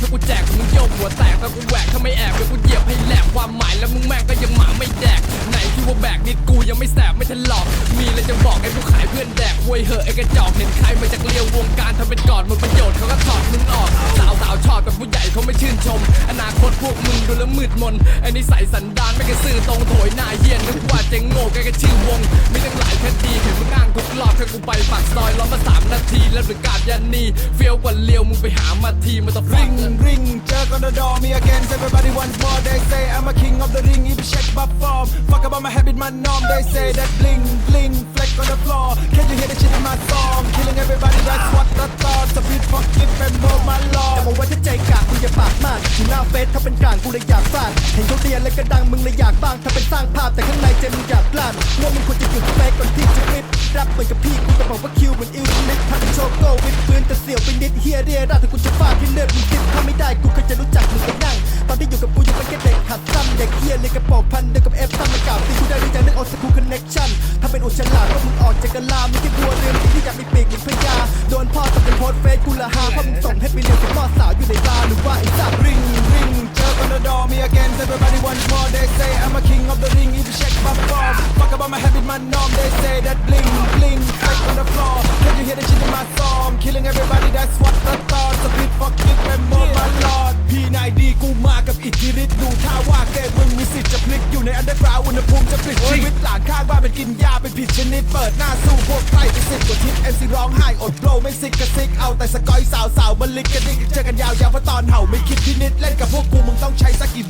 ถ้ากูแจกมึงโยกหัวแตกถ้ากูแหวกถ้าไม่แอบเดี๋ยวกูเหยียบให้แหลกความหมายแล้วมึงแม่งก็ยังหมาไม่แดก ไหนที่ว่าแบกนิดกูยังไม่แสบไม่ทันหลอก มีอะไรจะบอกไอ้ผู้ขายเพื่อนแดกหวยเหอะไอ้กระจอกเห็นใครมาจากเลี้ยววงการทำเป็นกอดหมดประโยชน์เขาก็ถอดมึงออกสาวสาวชอบแต่ผู้ใหญ่เขาไม่ชื่นชม อนาคตพวกมึงดูแล้วมืดมนไอ้นิสัยสันดานไม่กระซื่อตรงโถยหน้าเฮียนนึกว่าเจ๊งโง่แกก็ชื่อวงไม่ตั้งหลายคดีเห็นมึงอ้างทุกรอบถ้ากูไปปากซอยล้อมมาสามนา ทีแล้วหรือกาดยันนีเฟี้ยวกว่าเลียวมึงไปหามาทีมาต่อฟัง Ring, ring, jerk on the door, me again. Everybody wants more. They say I'm a king of the ring. If you check my form, fuck about my habit, my norm. They say that bling, bling, fleck on the floor. Can you hear the shit in my song? Killing everybody, that's what the thought. So beat forgive and move my law แต่ lord. บอกว่าถ้าใจกากมึงอย่าปากมากอยู่หน้าเฟซถ้าเป็นกลางกูเลยอยากฟาดเห็นเขาเรียนแล้วก็ดังมึงเลยอยากบ้างถ้าเป็นสร้างภาพแต่ข้างในใจมึงอยากกล้านว่ามึงควรจะหยุดเฟซก่อนที่จะคลิป รับเหมือนกับพี่กูจะบอกว่าคิวเหมือนอิวสมิธทำโชว์โก้วิดปืนแต่เสียวไปนิดเฮียเรียราถ้ากูจะฟาดที่เลือดมึงคิดถ้าไม่ได้กูเคยจะรู้จักมึงไปนั่งตอนที่อยู่กับกูยังเป็นแค่เด็กหัดซ้ำเด็กเฮียเลยกระโปรงพันเดินกับเอฟซ้ำมากล่าวตีกูได้ด้วยใจนึกออกสกูคอนเน็กชั่นถ้าเป็นอุจฉลาดก็มึงออกจากกะลาไม่ใช่บัวเรือนที่อยากมีปีกเหมือนพญาโดนพ่อตัดเป็นโพสเฟซกูละหาเพราะมึงส่งให้ไปเรียนกับพ่อสาวอยู่ในบาร์หรือว่าไอ้สัตว์ Ring, ring, jerk on the door, me again. Everybody wants more. They say I'm a king of the ring. If you check my form, fuck about my habit, my norm. They say that bling, bling, fleck on the floor. Can you hear the shit in my song? Killing everybody, that's what the thought. So beat forgive and move my lord. P9D กูมากับอิทธิฤทธิ์ดูท่าว่าเกมมึงมีสิทธิ์จะพลิกอยู่ในอันเดอร์กราวอุณหภูมิจะปลิดชีวิตหลานข้างบ้านเป็นกินยาเป็นผิดชนิด เปิดหน้าสู้พวกใครไปสิบกว่าทิศเอ็มซีร้องไห้อดโปรไม่ซิกกระซิกเอาแต่สกอยสาวสาวๆมันลิกกระดิกเจอกันยาวๆเพราะตอนเห่าไม่คิดพินิดเล่นกับพวกกูมึงต้องใช้สักกี่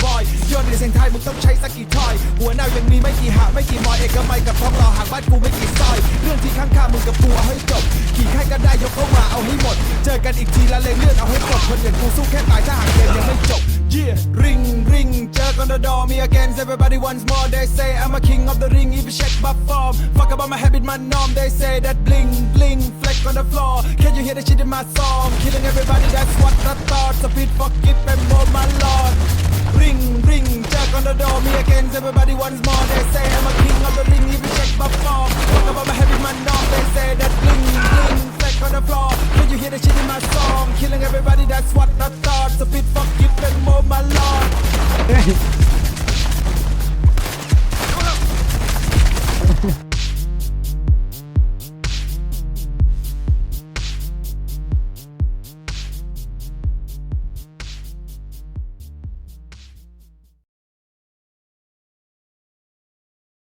บอยโยนใน เสียงไทยมึงต้องใช้สักกี่ทอย หัวหน้ายังมีไม่กี่หาไม่กี่มอยเอกมัยกับท้องรอห่างบ้านกูไม่กี่ซอย เรื่องที่ข้างๆมึงกับกูเอาให้จบขี่ใครก็ได้ยกเข้ามาเอาให้หมด เจอกันอีกทีละเลงเลือดเอาให้จบคนอย่างกูสู้แค่ตายถ้าหากเกมยังไม่จบ Yeah ring ring jerk on the door me again everybody wants more they say I'm a king of the ring if you check my form fuck about my habit my norm they say that bling bling fleck on the floor can you hear the shit in my song killing everybody that's what I thought so beat forgive and more my lord again. Everybody wants more. They say I'm a king of the ring. You check my form, talk about my heavy my norm. They say that bling, bling, fleck on the floor. Can you hear the shit in my song? Killing everybody, that's what I thought. So beat forgive and more, my lord.